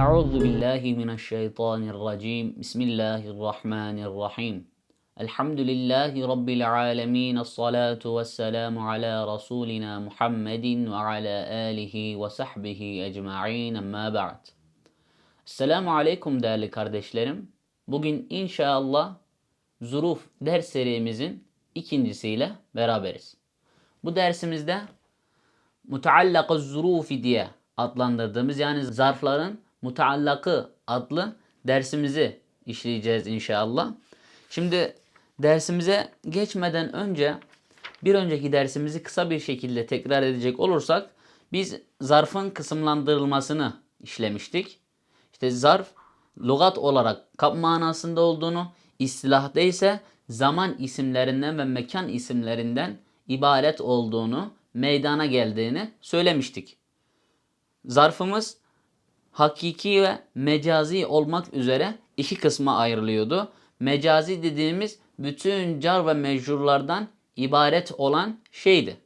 Euzu billahi mineşşeytanirracim. Bismillahirrahmanirrahim. Elhamdülillahi rabbil alamin. Essalatu vesselamu ala rasulina Muhammedin ve ala alihi ve sahbihi ecmaîn. Amma ba'd. Selamu aleyküm değerli kardeşlerim. Bugün inşallah zuruf ders serimizin ikincisiyle beraberiz. Bu dersimizde mutallakı zurufi diye adlandırdığımız yani zarfların mutaallakı adlı dersimizi işleyeceğiz inşallah. Şimdi dersimize geçmeden önce bir önceki dersimizi kısa bir şekilde tekrar edecek olursak biz zarfın kısımlandırılmasını işlemiştik. İşte zarf lügat olarak kap manasında olduğunu, istilahda ise zaman isimlerinden ve mekan isimlerinden ibaret olduğunu, meydana geldiğini söylemiştik. Zarfımız hakiki ve mecazi olmak üzere iki kısma ayrılıyordu. Mecazi dediğimiz bütün car ve mecrurlardan ibaret olan şeydi.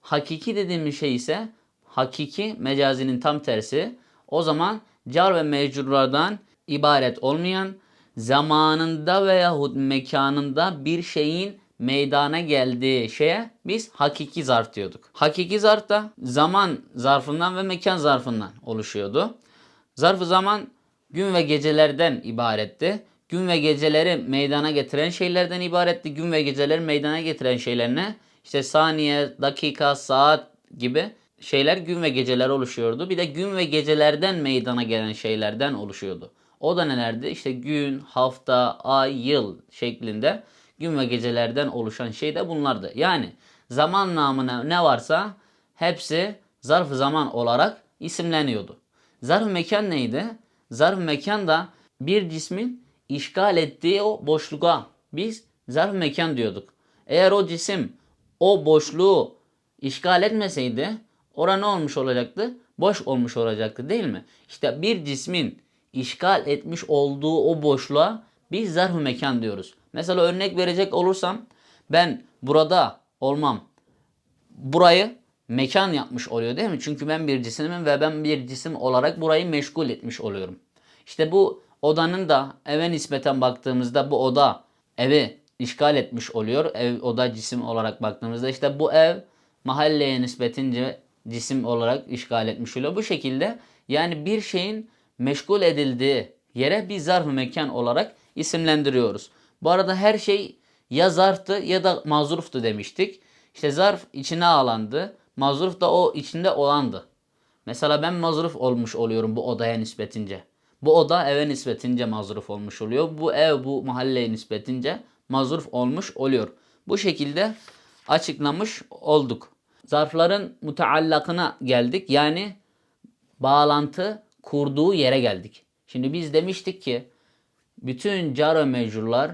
Hakiki dediğimiz şey ise hakiki mecazinin tam tersi. O zaman car ve mecrurlardan ibaret olmayan zamanında veyahut mekanında bir şeyin meydana geldiği şeye biz hakiki zarf diyorduk. Hakiki zarf da zaman zarfından ve mekan zarfından oluşuyordu. Zarf-ı zaman gün ve gecelerden ibaretti. Gün ve geceleri meydana getiren şeylerden ibaretti. Gün ve geceleri meydana getiren şeylerine işte saniye, dakika, saat gibi şeyler gün ve geceler oluşuyordu. Bir de gün ve gecelerden meydana gelen şeylerden oluşuyordu. O da nelerdi? İşte gün, hafta, ay, yıl şeklinde gün ve gecelerden oluşan şey de bunlardı. Yani zaman namına ne varsa hepsi zarf zaman olarak isimleniyordu. Zarf mekan neydi? Zarf mekan da bir cismin işgal ettiği o boşluğa biz zarf mekan diyorduk. Eğer o cisim o boşluğu işgal etmeseydi orada ne olmuş olacaktı? Boş olmuş olacaktı değil mi? İşte bir cismin işgal etmiş olduğu o boşluğa biz zarf mekan diyoruz. Mesela örnek verecek olursam ben burada olmam. Burayı mekan yapmış oluyor değil mi? Çünkü ben bir cisimim ve ben bir cisim olarak burayı meşgul etmiş oluyorum. İşte bu odanın da eve nispeten baktığımızda bu oda evi işgal etmiş oluyor. Ev oda cisim olarak baktığımızda işte bu ev mahalleye nispetince cisim olarak işgal etmiş oluyor. Bu şekilde yani bir şeyin meşgul edildiği yere bir zarf mekan olarak isimlendiriyoruz. Bu arada her şey ya zarftı ya da mazruftu demiştik. İşte zarf içine alandı. Mazruf da o içinde olandı. Mesela ben mazruf olmuş oluyorum bu odaya nispetince. Bu oda eve nispetince mazruf olmuş oluyor. Bu ev bu mahalleye nispetince mazruf olmuş oluyor. Bu şekilde açıklamış olduk. Zarfların mutaallakına geldik. Yani bağlantı kurduğu yere geldik. Şimdi biz demiştik ki bütün car ve mecrurlar,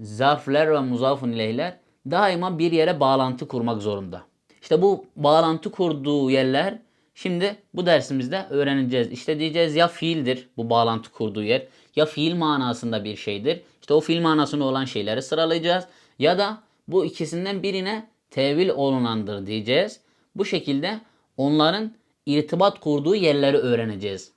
zarfler ve muzafun ileyhler daima bir yere bağlantı kurmak zorunda. İşte bu bağlantı kurduğu yerler şimdi bu dersimizde öğreneceğiz. İşte diyeceğiz ya fiildir bu bağlantı kurduğu yer ya fiil manasında bir şeydir. İşte o fiil manasında olan şeyleri sıralayacağız. Ya da bu ikisinden birine tevil olunandır diyeceğiz. Bu şekilde onların irtibat kurduğu yerleri öğreneceğiz.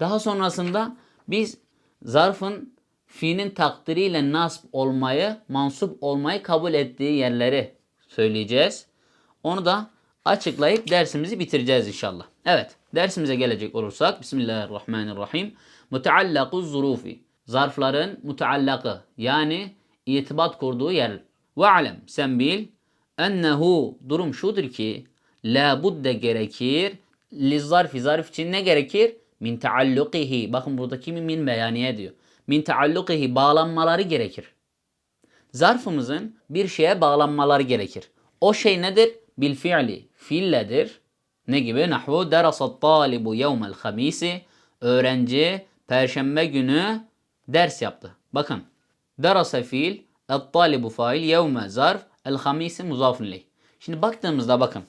Daha sonrasında biz zarfın fiilin takdiriyle nasb olmayı, mansup olmayı kabul ettiği yerleri söyleyeceğiz. Onu da açıklayıp dersimizi bitireceğiz inşallah. Evet, dersimize gelecek olursak Bismillahirrahmanirrahim. Muteallakuz zurufi. Zarfların muteallakı yani itibat kurduğu yer. Ve alem sen bil ennehu durum şudur ki la budde gerekir li zarfi zarf için ne gerekir? Min taallukihi. Bakın buradaki min beyaniye diyor. Min taallukihi bağlanmaları gerekir. Zarfımızın bir şeye bağlanmaları gerekir. O şey nedir? Bil fiili. Fiilledir. Ne gibi? Nahvu derasat talibu yevmel hamisi. Öğrenci perşembe günü ders yaptı. Bakın. Derasa fiil. El talibu fail. Yevme zarf. El hamisi muzafun leh. Şimdi baktığımızda bakın.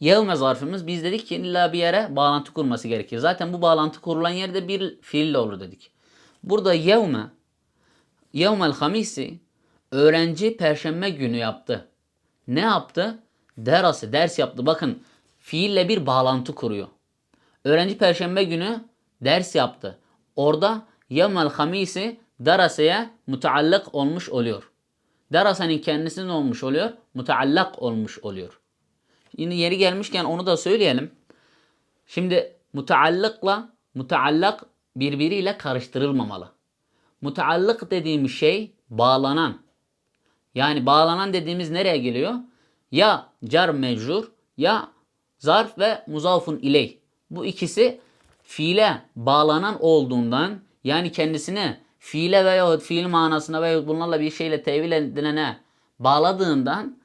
Yevme zarfımız biz dedik ki illa bir yere bağlantı kurması gerekir. Zaten bu bağlantı kurulan yerde bir fiille olur dedik. Burada yevme yevmel hamisi öğrenci perşembe günü yaptı. Ne yaptı? Derası, ders yaptı. Bakın fiille bir bağlantı kuruyor. Öğrenci perşembe günü ders yaptı. Orada yevmel hamisi daraseye mutallık olmuş oluyor. Darasanın kendisi ne olmuş oluyor? Mutallak olmuş oluyor. Yine yeri gelmişken onu da söyleyelim. Şimdi mutaallıkla mutaallak birbiriyle karıştırılmamalı. Mutaallık dediğimiz şey bağlanan. Yani bağlanan dediğimiz nereye geliyor? Ya car mecrur ya zarf ve muzafun iley. Bu ikisi fiile bağlanan olduğundan yani kendisine fiile veya fiil manasına veya bunlarla bir şeyle tevil edilene bağladığından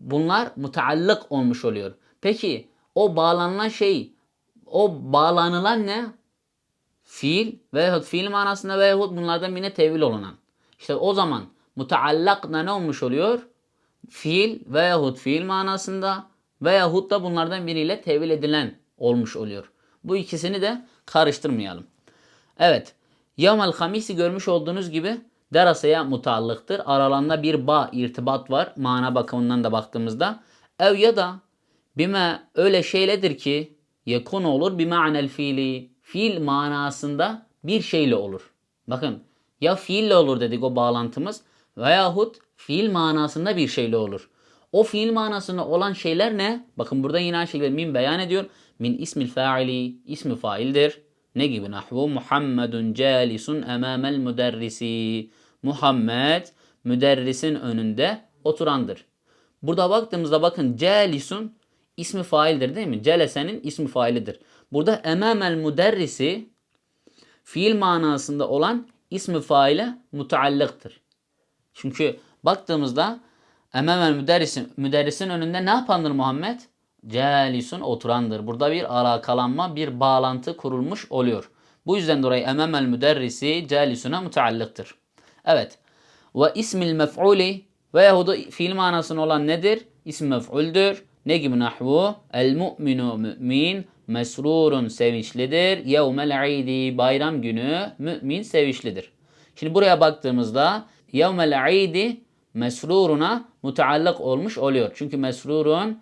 bunlar mutaallık olmuş oluyor. Peki o bağlanılan şey o bağlanılan ne? Fiil veyahut fiil manasında veyahut bunlardan birine tevil olunan. İşte o zaman mutaallak da ne olmuş oluyor? Fiil veyahut fiil manasında veyahut da bunlardan biriyle tevil edilen olmuş oluyor. Bu ikisini de karıştırmayalım. Evet. Yevmel hamisi görmüş olduğunuz gibi derasaya mutallıktır. Aralarında bir bağ, irtibat var. Mana bakımından da baktığımızda. Ev ya da bime öyle şeyledir ki yekun olur bima'nel fiili. Fiil manasında bir şeyle olur. Bakın ya fiille olur dedik o bağlantımız veyahut fiil manasında bir şeyle olur. O fiil manasında olan şeyler ne? Bakın burada yine aynı şekilde min beyan ediyor. Min ismil faili, ismi faildir. Ne gibi? Nahvu Muhammedun calisun emamel müderrisi. Muhammed müderrisin önünde oturandır. Burada baktığımızda bakın calisun ismi faildir değil mi? Celesenin ismi failidir. Burada emamel müderrisi fiil manasında olan ismi faile mutaallıktır. Çünkü baktığımızda emamel müderrisin, müderrisin önünde ne yapandır Muhammed? Calisun oturandır. Burada bir alakalanma, bir bağlantı kurulmuş oluyor. Bu yüzden dolayı emamel müderrisi calisuna mutaallıktır. Evet. Ve ismil mef'uli veyahut fiil manasında olan nedir? İsim mef'uldür. Ne gibi nahvu? El mu'minu mü'min mesrurun sevinçlidir. Yevmel idi bayram günü mü'min sevinçlidir. Şimdi buraya baktığımızda yevmel idi mesruruna mutaallık olmuş oluyor. Çünkü mesrurun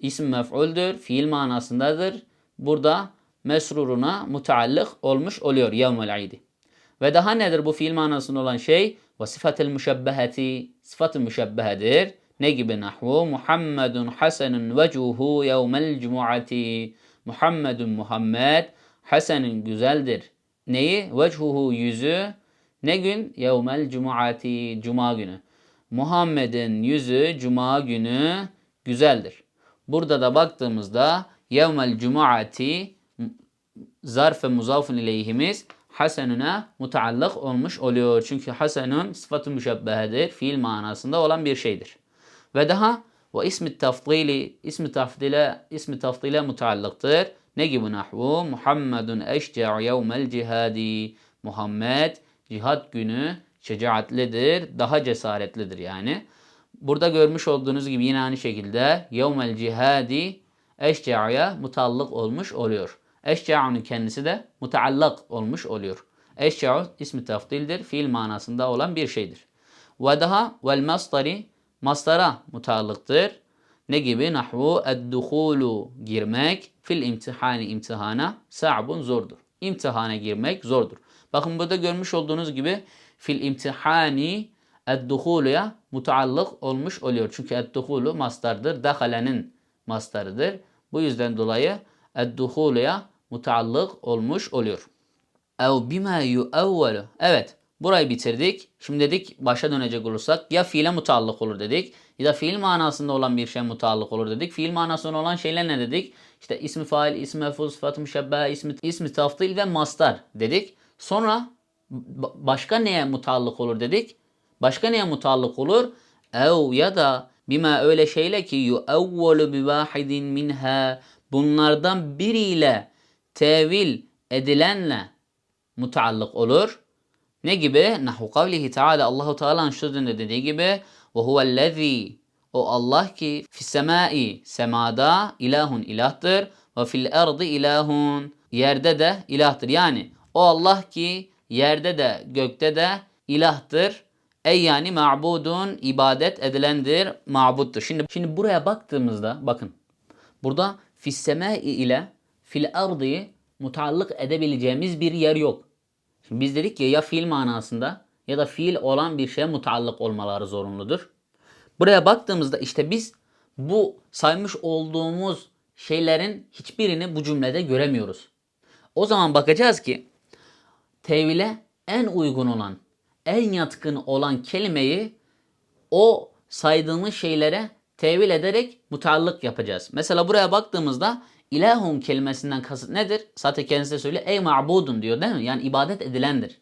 isim mef'uldür, fiil manasındadır. Burada mesruruna mutaallık olmuş oluyor yevmel idi. Ve daha nedir bu fiil manasında olan şey? Ve sıfatel müşebbeheti sıfatı müşebbehedir. Ne gibi nahvu? Muhammedun hasenun vecuhu yevmel cumuati. Muhammedun Muhammed hasenun güzeldir. Neyi? Vechuhu yüzü. Ne gün? Yevmel cumuati. Cuma günü. Muhammed'in yüzü cuma günü güzeldir. Burada da baktığımızda yevmel cumuati zarf ve muzafun ileyhimiz hasenuna mutaallık olmuş oluyor. Çünkü hasenun sıfatı müşebbehedir. Fiil manasında olan bir şeydir. Ve daha ve ismi tafdili ismi tafdile ismi tafdile mutaallıktır. Ne gibi nahvu? Muhammedun eşce'u yevmel cihadi. Muhammed cihat günü şecaatlidir, daha cesaretlidir yani. Burada görmüş olduğunuz gibi yine aynı şekilde yevmel cihadi eşca'ya mutallık olmuş oluyor. Eşca'nın kendisi de mutallak olmuş oluyor. Eşca'u ismi tafdildir, fiil manasında olan bir şeydir. Ve daha vel masdari masdara mutallıktır. Ne gibi? Nahvu edduhulu girmek fil imtihani imtihana sa'bun zordur. İmtihana girmek zordur. Bakın burada görmüş olduğunuz gibi fil imtihani edduhuluya mutaallık olmuş oluyor. Çünkü edduhulu mastardır. Dahalenin mastarıdır. Bu yüzden dolayı edduhuluya mutaallık olmuş oluyor. Ev bima yuevvelu. Evet. Burayı bitirdik. Şimdi dedik başa dönecek olursak ya fiile mutallık olur dedik ya da fiil manasında olan bir şey mutallık olur dedik. Fiil manasında olan şeyler ne dedik? İşte ismi fail, ismi meful, sıfatı müşebbe, ismi, ismi taftil ve mastar dedik. Sonra başka neye mutallık olur dedik? Başka neye mutallık olur? Ev ya da bima öyle şeyle ki yuevvelu bi vahidin minha bunlardan biriyle tevil edilenle mutallık olur. Ne gibi? Nahu kavlihi Teala Allahu Teala'nın sözünde dediği gibi ve huvellezî o Allah ki fis semai semada ilahun ilahtır ve fil ardı ilahun yerde de ilahtır. Yani o Allah ki yerde de gökte de ilahtır. Ey yani ma'budun ibadet edilendir, ma'buttur. Şimdi şimdi buraya baktığımızda bakın. Burada fis semai ile fil ardı mutallık edebileceğimiz bir yer yok. Şimdi biz dedik ki ya fiil manasında ya da fiil olan bir şeye mutallık olmaları zorunludur. Buraya baktığımızda işte biz bu saymış olduğumuz şeylerin hiçbirini bu cümlede göremiyoruz. O zaman bakacağız ki tevhile en uygun olan, en yatkın olan kelimeyi o saydığımız şeylere tevil ederek mutallık yapacağız. Mesela buraya baktığımızda ilahun kelimesinden kasıt nedir? Zaten kendisi de söylüyor. Ey ma'budun diyor değil mi? Yani ibadet edilendir.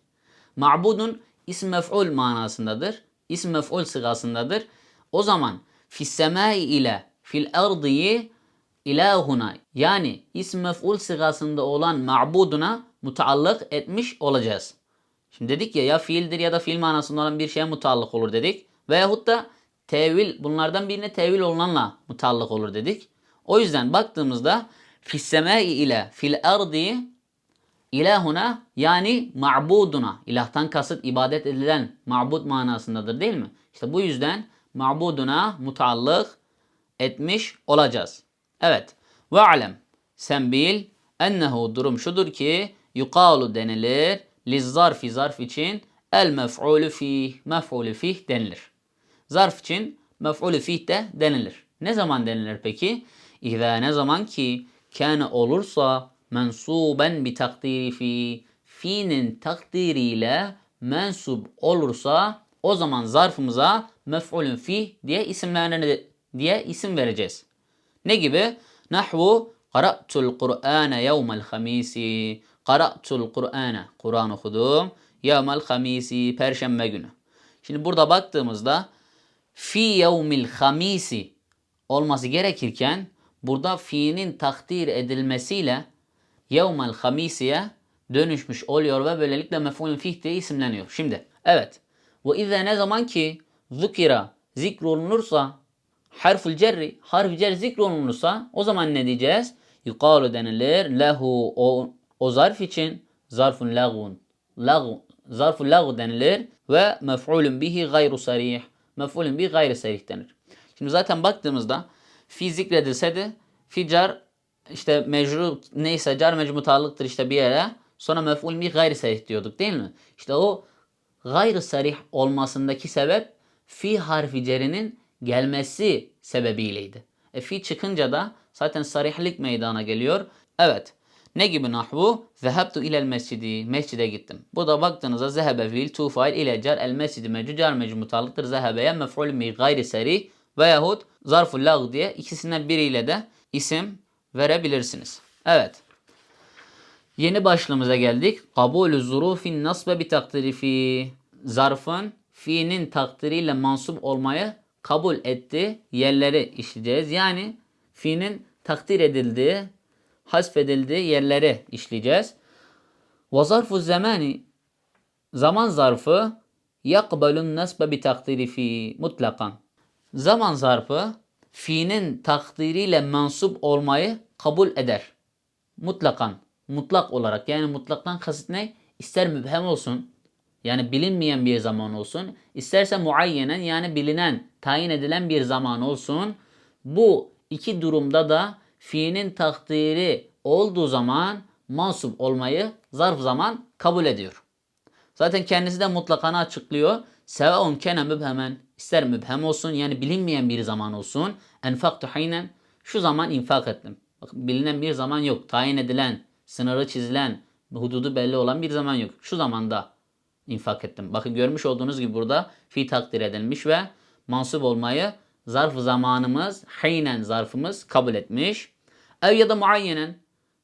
Ma'budun isim mef'ul manasındadır. İsim mef'ul sıgasındadır. O zaman fis semai ile fil ardiyi ilahuna yani isim mef'ul sıgasında olan ma'buduna mutaallık etmiş olacağız. Şimdi dedik ya ya fiildir ya da fiil manasında olan bir şeye mutallık olur dedik. Veyahut da tevil bunlardan birine tevil olunanla mutallık olur dedik. O yüzden baktığımızda fis semai ile fil ardi ilahuna yani ma'buduna ilahtan kasıt ibadet edilen ma'bud manasındadır değil mi? İşte bu yüzden ma'buduna mutallık etmiş olacağız. Evet. Ve alem sen bil ennehu durum şudur ki yukalu denilir lizzarfi zarf için el mef'ulü fih mef'ulü fih denilir. Zarf için mef'ulü fih de denilir. Ne zaman denilir peki? İza ne zaman ki kâne olursa mensuben bi takdiri fi fi'nin takdiriyle mensup olursa o zaman zarfımıza mef'ulün fih diye isimlerini diye isim vereceğiz. Ne gibi? Nahvu qara'tul Kur'ane yevmel hamisi. Qara'tul Kur'ane. Kur'an okudum. Yevmel hamisi. Perşembe günü. Şimdi burada baktığımızda fi yevmil hamisi olması gerekirken burada fi'nin takdir edilmesiyle yevmel hamisiye dönüşmüş oluyor ve böylelikle mef'ulün fih diye isimleniyor. Şimdi evet. Ve izle ne zaman ki zukira zikrolunursa harful cerri harf cer zikrolunursa o zaman ne diyeceğiz? Yukalu denilir lehu o, o zarf için zarfun lagun lagu zarfun lagu denilir ve mef'ulun bihi gayru sarih mef'ulun bihi gayri sarih denir. Şimdi zaten baktığımızda fi de fi car işte mecru neyse car mecru mutallıktır işte bir yere sonra mef'ul bihi gayri sarih diyorduk değil mi? İşte o gayri sarih olmasındaki sebep fi harfi cerinin gelmesi sebebiyleydi. E fi çıkınca da zaten sarihlik meydana geliyor. Evet. Ne gibi nahvu? Zehebtu ilel mescidi. Mescide gittim. Bu da baktığınızda zehebe fiil tu fail ile car el mescidi mecru car mecru mutallıktır. Zehebeye mef'ul mi gayri sarih veyahut zarful lag diye ikisinden biriyle de isim verebilirsiniz. Evet. Yeni başlığımıza geldik. Kabulü zurufin nasbe bi takdiri fi. Zarfın fiinin takdiriyle mansup olmayı kabul etti yerleri işleyeceğiz. Yani fiinin takdir edildiği, hasfedildiği yerleri işleyeceğiz. Ve zarfu zamani zaman zarfı yakbalun nasbe bi takdiri fi mutlakan. Zaman zarfı fiinin takdiriyle mensup olmayı kabul eder. Mutlakan, mutlak olarak yani mutlaktan kasıt ne? İster mübhem olsun, yani bilinmeyen bir zaman olsun, isterse muayyenen yani bilinen, tayin edilen bir zaman olsun. Bu iki durumda da fiilin takdiri olduğu zaman mansup olmayı zarf zaman kabul ediyor. Zaten kendisi de mutlakanı açıklıyor. Sevaun kene mübhemen. ister mübhem olsun yani bilinmeyen bir zaman olsun. Enfaktu haynen. Şu zaman infak ettim. Bakın bilinen bir zaman yok. Tayin edilen, sınırı çizilen, hududu belli olan bir zaman yok. Şu zamanda infak ettim. Bakın görmüş olduğunuz gibi burada fi takdir edilmiş ve mansup olmayı zarf zamanımız, haynen zarfımız kabul etmiş. Ev ya da muayyenen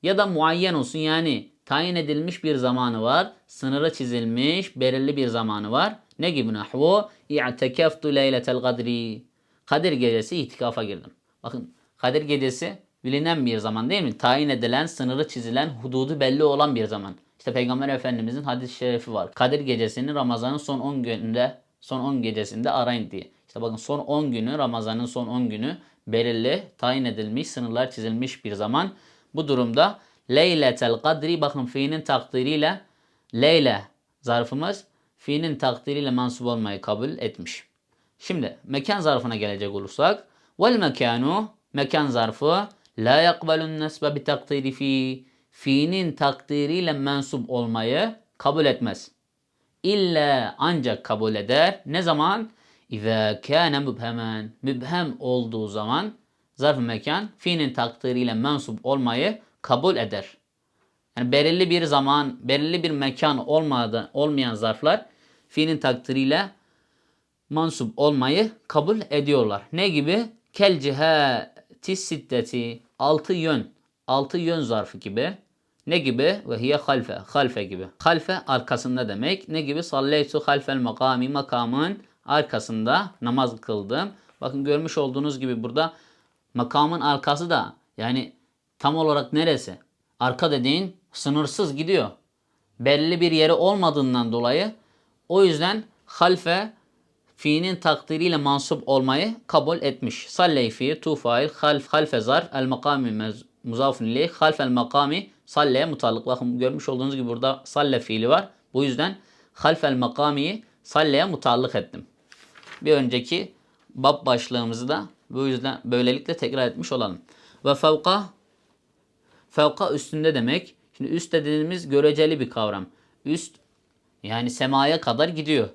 ya da muayyen olsun yani tayin edilmiş bir zamanı var. Sınırı çizilmiş belirli bir zamanı var. Ne gibi nahvu? İ'tekeftu leyletel kadri. Kadir gecesi itikafa girdim. Bakın Kadir gecesi bilinen bir zaman değil mi? Tayin edilen, sınırı çizilen, hududu belli olan bir zaman. İşte Peygamber Efendimizin hadis-i şerifi var. Kadir gecesini Ramazan'ın son 10 gününde, son 10 gecesinde arayın diye. İşte bakın son 10 günü, Ramazan'ın son 10 günü belirli, tayin edilmiş, sınırlar çizilmiş bir zaman. Bu durumda Leyletel kadri bakın fiilin takdiriyle Leyle zarfımız fiilin takdiriyle mansup olmayı kabul etmiş. Şimdi mekan zarfına gelecek olursak vel mekanu mekan zarfı la yakbalun nesbe bi takdiri fi fiilin takdiriyle mensup olmayı kabul etmez. İlla ancak kabul eder. Ne zaman? İza kâne mübhemen. Mübhem olduğu zaman zarf mekan fiilin takdiriyle mensup olmayı kabul eder. Yani belirli bir zaman, belirli bir mekan olmadan olmayan zarflar fiilin takdiriyle mansup olmayı kabul ediyorlar. Ne gibi? Kel cihati siddeti altı yön. Altı yön zarfı gibi. Ne gibi? Ve hiye halfe. Halfe gibi. Halfe arkasında demek. Ne gibi? Salleytu halfel makami. Makamın arkasında namaz kıldım. Bakın görmüş olduğunuz gibi burada makamın arkası da yani tam olarak neresi? Arka dediğin sınırsız gidiyor. Belli bir yeri olmadığından dolayı o yüzden halfe fiilin takdiriyle mansup olmayı kabul etmiş. Salley fi tu fail half halfe zar el makami muzafun ileyh half el makami salleye mutallık. Bakın görmüş olduğunuz gibi burada salle fiili var. Bu yüzden half el makamiyi salleye mutallık ettim. Bir önceki bab başlığımızı da bu yüzden böylelikle tekrar etmiş olalım. Ve fevka Fevka üstünde demek. Şimdi üst dediğimiz göreceli bir kavram. Üst yani semaya kadar gidiyor.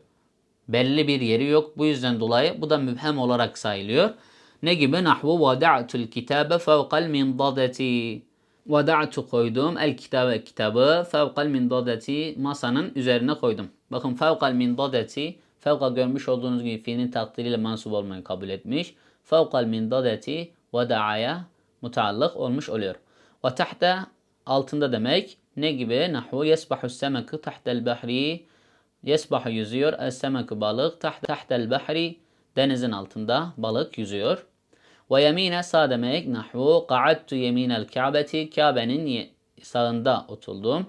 Belli bir yeri yok. Bu yüzden dolayı bu da mübhem olarak sayılıyor. Ne gibi? Nahvu vada'tul kitabe fevkal mindadeti. Vada'tu koydum. El kitabe kitabı fevkal mindadeti masanın üzerine koydum. Bakın fevkal mindadeti fevka görmüş olduğunuz gibi fiilin takdiriyle mansup olmayı kabul etmiş. Fevkal mindadeti vada'aya mutallık olmuş oluyor. Ve tahta altında demek ne gibi? Nahvu yesbahu semeku tahtel bahri Yesbahu yüzüyor. Es-semeku balık. Taht tahtel bahri denizin altında balık yüzüyor. Ve yemine sağ demek nahvu qa'adtu yeminel ka'beti Kabe'nin sağında oturdum.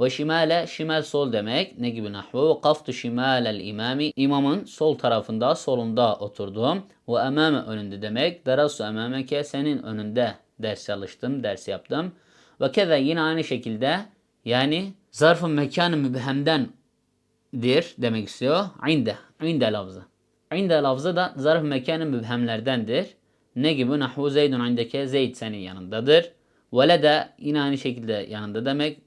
Ve şimale şimal sol demek ne gibi nahvu kaftu şimalel imami imamın sol tarafında solunda oturdum. Ve emame önünde demek derasu emameke senin önünde ders çalıştım ders yaptım. Ve keza yine aynı şekilde yani zarfın mekanı mübhemden dir demek istiyor. İnde. İnde lafzı. İnde lafzı da zarf mekanı mübhemlerdendir. Ne gibi? Nahu zeydun indeke zeyd senin yanındadır. Ve de yine aynı şekilde yanında demek.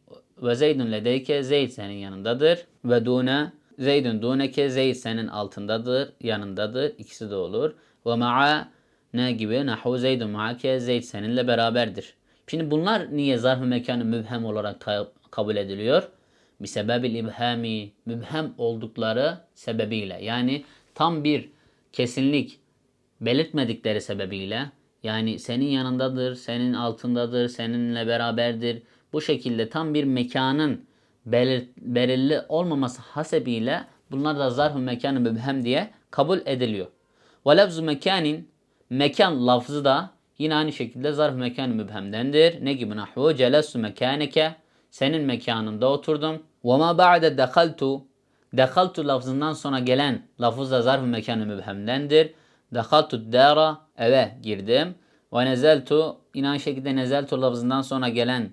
Ve zeydun ledeyke zeyd senin yanındadır. Ve dune zeydun duneke zeyd senin altındadır, yanındadır. İkisi de olur. Ve ma'a ne gibi? Nahu zeydun ma'ake zeyd seninle beraberdir. Şimdi bunlar niye zarf mekanı mübhem olarak kabul ediliyor? Bir sebebil ibhami mübhem oldukları sebebiyle yani tam bir kesinlik belirtmedikleri sebebiyle yani senin yanındadır, senin altındadır, seninle beraberdir. Bu şekilde tam bir mekanın belir, belirli olmaması hasebiyle bunlar da zarf-ı mekanı mübhem diye kabul ediliyor. Ve lafzu mekanin mekan lafzı da yine aynı şekilde zarf mekan mübhemdendir. Ne gibi nahvu celesu mekaneke senin mekanında oturdum. Ve ma ba'de dehaltu dehaltu lafzından sonra gelen lafız da zarf mekanı mübhemdendir. Dehaltu dara eve girdim. Ve nezeltu yine aynı şekilde nezeltu lafzından sonra gelen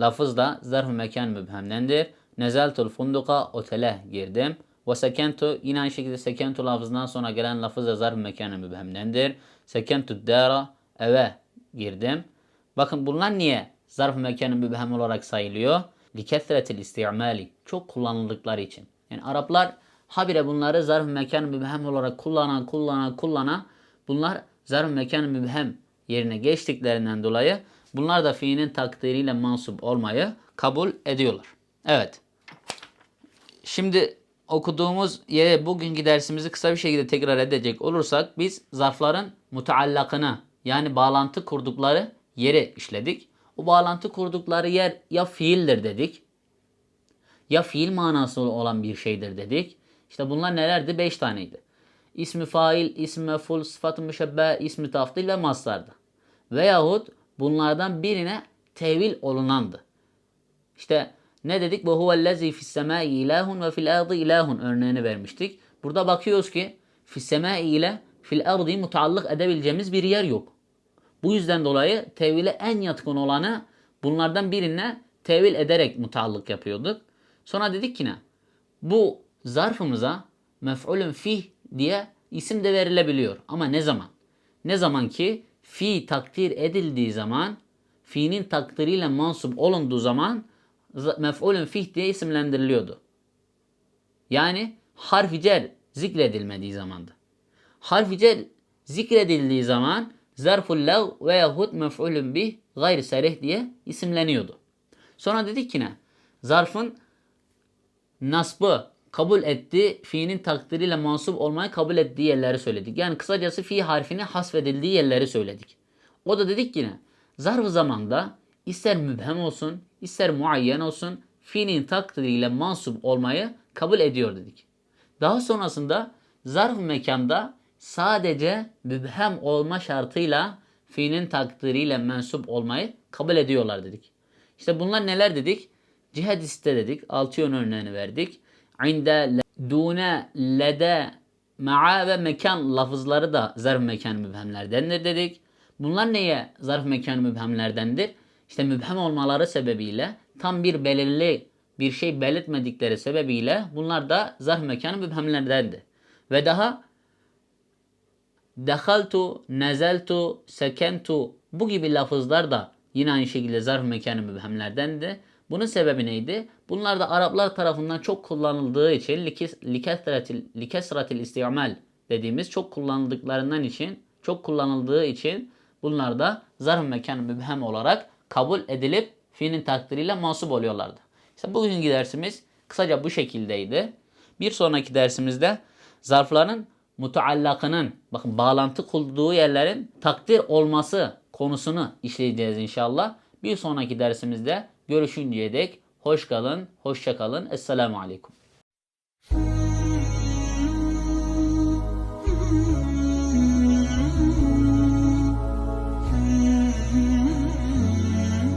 lafız da zarf mekan mübhemdendir. Nezeltul funduka otele girdim. Ve sekentu yine aynı şekilde sekentu lafzından sonra gelen lafız da zarf mekanı mübhemdendir. Sekentu dara eve girdim. Bakın bunlar niye zarf mekanı mübhem olarak sayılıyor? Likethretil istimali. Çok kullanıldıkları için. Yani Araplar habire bunları zarf mekanı mübhem olarak kullana kullana kullana bunlar zarf mekanı mübhem yerine geçtiklerinden dolayı bunlar da fiilin takdiriyle mansup olmayı kabul ediyorlar. Evet. Şimdi okuduğumuz yere bugünkü dersimizi kısa bir şekilde tekrar edecek olursak biz zarfların mutaallakını yani bağlantı kurdukları yeri işledik. O bağlantı kurdukları yer ya fiildir dedik. Ya fiil manası olan bir şeydir dedik. İşte bunlar nelerdi? Beş taneydi. İsmi fail, ismi meful, sıfatı müşebbe, ismi tafdil ve maslardı. Veyahut bunlardan birine tevil olunandı. İşte ne dedik? Bu huvellezî fissemâi ilâhun ve fil ardı ilâhun örneğini vermiştik. Burada bakıyoruz ki fissemâi ile fil ardı mutallık edebileceğimiz bir yer yok. Bu yüzden dolayı tevhile en yatkın olanı bunlardan birine tevil ederek mutallık yapıyorduk. Sonra dedik ki ne? Bu zarfımıza mef'ulün fih diye isim de verilebiliyor. Ama ne zaman? Ne zaman ki fi takdir edildiği zaman fiilin takdiriyle mansup olunduğu zaman mef'ulün fih diye isimlendiriliyordu. Yani harfi cer zikredilmediği zamanda. Harfi cer zikredildiği zaman zarful lev veyahut mef'ulün bih gayri serih diye isimleniyordu. Sonra dedik ki ne? Zarfın nasbı kabul etti, fiilin takdiriyle mansup olmayı kabul ettiği yerleri söyledik. Yani kısacası fi harfini hasfedildiği yerleri söyledik. O da dedik ki ne? Zarf zamanda ister mübhem olsun, ister muayyen olsun fiilin takdiriyle mansup olmayı kabul ediyor dedik. Daha sonrasında zarf mekanda sadece mübhem olma şartıyla fiilin takdiriyle mensup olmayı kabul ediyorlar dedik. İşte bunlar neler dedik? Cihadiste dedik. Altı yön örneğini verdik. İnde, dune, lede, ma'a ve mekan lafızları da zarf mekan mübhemlerdendir dedik. Bunlar neye zarf mekan mübhemlerdendir? İşte mübhem olmaları sebebiyle tam bir belirli bir şey belirtmedikleri sebebiyle bunlar da zarf mekanı mübhemlerdendir. Ve daha dehaltu, nezeltu, sekentu bu gibi lafızlar da yine aynı şekilde zarf mekanı mübhemlerdendi. Bunun sebebi neydi? Bunlar da Araplar tarafından çok kullanıldığı için likes- likesratil, istimal dediğimiz çok kullanıldıklarından için çok kullanıldığı için bunlar da zarf mekanı mübhem olarak kabul edilip fiilin takdiriyle mansup oluyorlardı. İşte bugünkü dersimiz kısaca bu şekildeydi. Bir sonraki dersimizde zarfların mutuallakının bakın bağlantı kurduğu yerlerin takdir olması konusunu işleyeceğiz inşallah. Bir sonraki dersimizde görüşünceye dek hoş kalın, hoşça kalın. Esselamu Aleyküm.